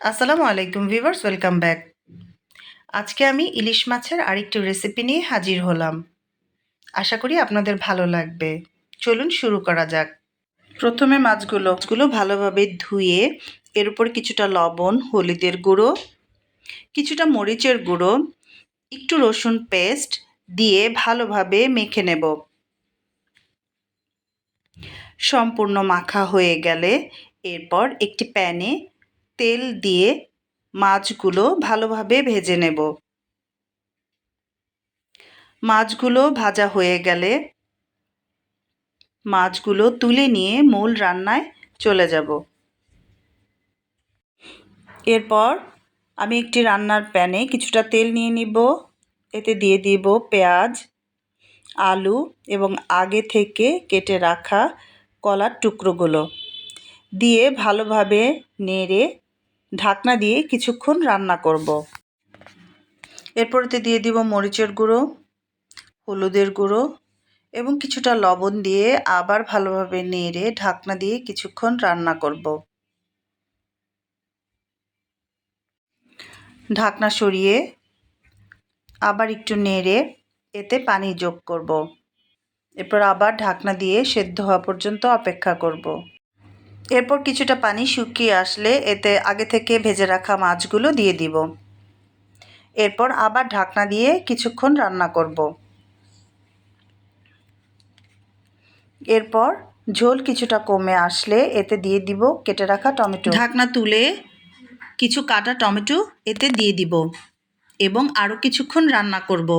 আসসালামু আলাইকুম viewers welcome back. আজকে আমি ইলিশ মাছের আরেকটি রেসিপি নিয়ে হাজির হলাম। আশা করি আপনাদের ভালো লাগবে। চলুন শুরু করা যাক। প্রথমে মাছগুলো মাছগুলো ভালোভাবে ধুয়ে এর উপর কিছুটা লবণ, হলুদের গুঁড়ো, কিছুটা মরিচের গুঁড়ো, একটু রসুন পেস্ট দিয়ে ভালোভাবে মেখে নেব। সম্পূর্ণ মাখা হয়ে গেলে এরপর একটি প্যানে তেল দিয়ে মাছগুলো ভালোভাবে ভেজে নেব। মাছগুলো ভাজা হয়ে গেলে মাছগুলো তুলে নিয়ে মূল রান্নায় চলে যাব। এরপর আমি একটি রান্নার প্যানে কিছুটা তেল নিয়ে নিব। এতে দিয়ে দিব পেঁয়াজ, আলু এবং আগে থেকে কেটে রাখা কলার টুকরোগুলো। দিয়ে ভালোভাবে নেড়ে ঢাকনা দিয়ে কিছুক্ষণ রান্না করব। এরপরতে দিয়ে দিব মরিচের গুঁড়ো, হলুদের গুঁড়ো এবং কিছুটা লবণ দিয়ে আবার ভালোভাবে নেড়ে ঢাকনা দিয়ে কিছুক্ষণ রান্না করব। ঢাকনা সরিয়ে আবার একটু নেড়ে এতে পানি যোগ করব। এরপর আবার ঢাকনা দিয়ে সেদ্ধ হওয়া পর্যন্ত অপেক্ষা করব। এরপর কিছুটা পানি শুকিয়ে আসলে এতে আগে থেকে ভেজে রাখা মাছগুলো দিয়ে দিব। এরপর আবার ঢাকনা দিয়ে কিছুক্ষণ রান্না করব। এরপর ঝোল কিছুটা কমে আসলে এতে দিয়ে দিব কেটে রাখা টমেটো। ঢাকনা তুলে কিছু কাটা টমেটো এতে দিয়ে দিব এবং আরও কিছুক্ষণ রান্না করব।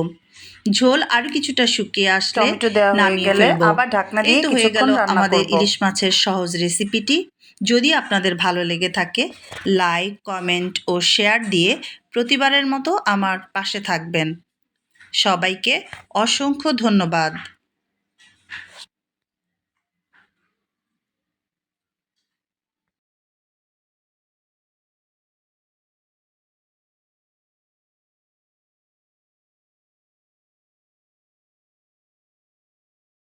ঝোল আর কিছুটা শুকিয়ে আসলে নামিয়ে ফেলব। আবার ঢাকনা দিয়ে হয়ে গেল আমাদের ইলিশ মাছের সহজ রেসিপিটি। যদি আপনাদের ভালো লেগে থাকে লাইক কমেন্ট ও শেয়ার দিয়ে প্রতিবারের মতো আমার পাশে থাকবেন। সবাইকে অসংখ্য ধন্যবাদ।